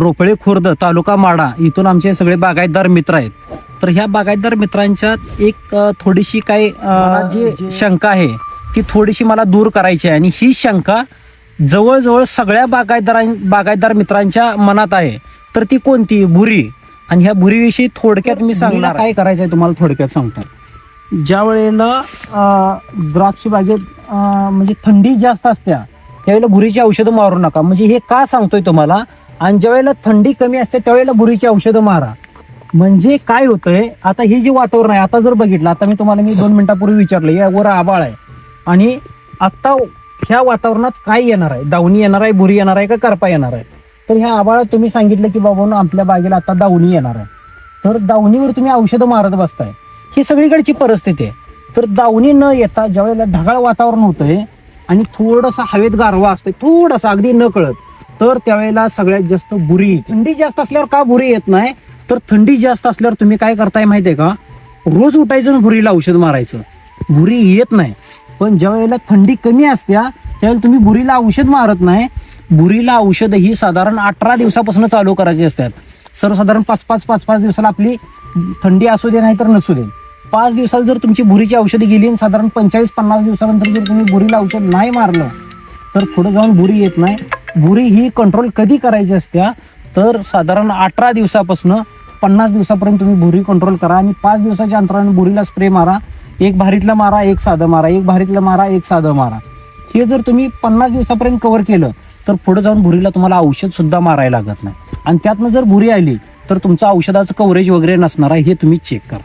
रोपळे खुर्द तालुका माडा इथून आमचे सगळे बागायतदार मित्र आहेत. तर ह्या बागायतदार मित्रांच्यात एक थोडीशी काय अ, जी शंका आहे ती थोडीशी मला दूर करायची आहे. आणि ही शंका जवळजवळ सगळ्या बागायतदारां बागायतदार मित्रांच्या मनात आहे. तर ती कोणती? भुरी आणि ह्या भुरीविषयी थोडक्यात मी सांगणार काय करायचं आहे तुम्हाला थोडक्यात सांगतो. ज्या वेळेला द्राक्ष बागेत म्हणजे थंडी जास्त असत्या त्यावेळेला भुरीची औषधं मारू नका. म्हणजे हे का सांगतोय तुम्हाला? आणि ज्या वेळेला थंडी कमी असते त्यावेळेला भुरीची औषधं मारा. म्हणजे काय होतंय आता हे जे वातावरण आहे आता जर बघितलं आता मी तुम्हाला मी दोन मिनिटापूर्वी विचारलं यावर आबाळ आहे. आणि आता ह्या वातावरणात काय येणार आहे? दावणी येणार आहे भुरी येणार आहे का करपा येणार आहे? तर ह्या आबाळात तुम्ही सांगितलं की बाबा आपल्या बागेला आता दावणी येणार आहे. तर दावणीवर तुम्ही औषधं मारत बसताय. ही सगळीकडची परिस्थिती आहे. तर दावणी न येता ज्या वेळेला ढगाळ वातावरण होतंय आणि थोडंसं हवेत गारवा असतोय थोडासा अगदी न कळत तर त्यावेळेला सगळ्यात जास्त बुरी येते. थंडी जास्त असल्यावर का बुरी येत नाही? तर थंडी जास्त असल्यावर तुम्ही काय करताय माहितीये का? रोज उठायचं आणि भुरीला औषध मारायचं. भुरी येत नाही. पण ज्या वेळेला थंडी कमी असत्या त्यावेळेला तुम्ही बुरीला औषध मारत नाही. बुरीला औषध ही साधारण अठरा दिवसापासून चालू करायची असतात. सर्वसाधारण पाच पाच पाच पाच दिवसाला आपली थंडी असू दे नाही तर नसू दे. पाच दिवसाला जर तुमची बुरीची औषधी गेली आणि साधारण पंचेचाळीस पन्नास दिवसानंतर जर तुम्ही बुरीला औषध नाही मारलं तर पुढे जाऊन बुरी येत नाही. बुरी ही कंट्रोल कधी करायची असत्या तर साधारण अठरा दिवसापासून पन्नास दिवसापर्यंत तुम्ही भुरी कंट्रोल करा आणि पाच दिवसाच्या अंतराने बुरीला स्प्रे मारा. एक भारीतला मारा एक साधं मारा. एक भारीतलं मारा एक साधं मारा. हे जर तुम्ही पन्नास दिवसापर्यंत कव्हर केलं तर पुढे जाऊन भुरीला तुम्हाला औषधसुद्धा मारायला लागत नाही. आणि त्यातनं जर भुरी आली तर तुमचं औषधाचं कव्हरेज वगैरे नसणार आहे हे तुम्ही चेक करा.